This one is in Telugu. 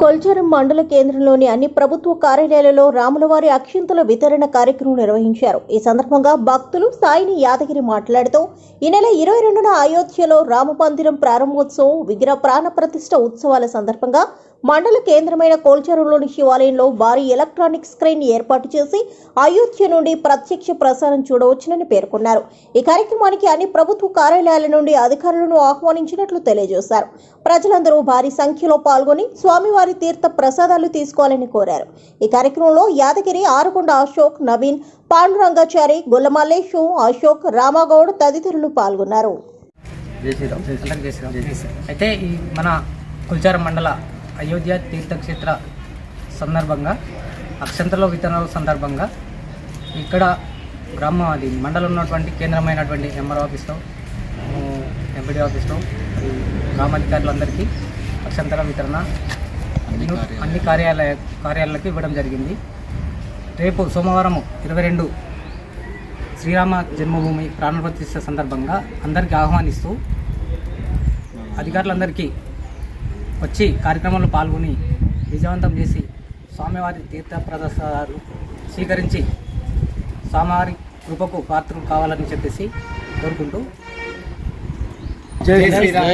కొల్చారం మండల కేంద్రంలోని అన్ని ప్రభుత్వ కార్యాలయాలలో రాములవారి అక్షింతల వితరణ కార్యక్రమం నిర్వహించారు. ఈ సందర్భంగా భక్తులు సాయిని యాదగిరి మాట్లాడుతూ ఈ నెల ఇరవై రెండున అయోధ్యలో రామ మందిరం ప్రారంభోత్సవం విగ్రహ ప్రాణ ప్రతిష్ట ఉత్సవాల సందర్భంగా మండల కేంద్రమైన కోల్చెరులోని శివాలయంలో భారీ ఎలక్ట్రానిక్ స్క్రీన్ ఏర్పాటు చేసి అయోధ్య నుండి ప్రత్యక్ష ప్రసారం చూడవచ్చునని పేర్కొన్నారు. ఈ కార్యక్రమానికి అన్ని ప్రభుత్వ కార్యాలయాల నుండి అధికారులను ఆహ్వానించినట్లు తెలియజేశారు. ప్రజలందరూ భారీ సంఖ్యలో పాల్గొని స్వామివారి తీర్థ ప్రసాదాలు తీసుకోవాలని కోరారు. ఈ కార్యక్రమంలో యాదగిరి ఆరుకొండ అశోక్ నవీన్ పాండురంగాచారి గుల్లమల్లేషు అశోక్ రామాగౌడ్ తదితరులు పాల్గొన్నారు. అయితే ఈ మన కుల్చారం మండల అయోధ్య తీర్థక్షేత్ర సందర్భంగా అక్షంతలో విత్తనాల సందర్భంగా ఇక్కడ గ్రామ అది మండలం ఉన్నటువంటి కేంద్రమైనటువంటి ఎంఆర్ ఆఫీస్లో ఎంపీడీ ఆఫీస్లో గ్రామాధికారులందరికీ అక్షంతల వితరణ అన్ని అన్ని కార్యాలయ కార్యాలయాలకు ఇవ్వడం జరిగింది. రేపు సోమవారం ఇరవై రెండు శ్రీరామ జన్మభూమి ప్రాణప్రతిష్ఠ సందర్భంగా అందరికీ ఆహ్వానిస్తూ అధికారులందరికీ వచ్చి కార్యక్రమంలో పాల్గొని విజయవంతం చేసి స్వామివారి తీర్థ ప్రదర్శనాలు స్వీకరించి స్వామివారి కృపకు పాత్రలు కావాలని చెప్పేసి కోరుకుంటూ జై శ్రీరామ్.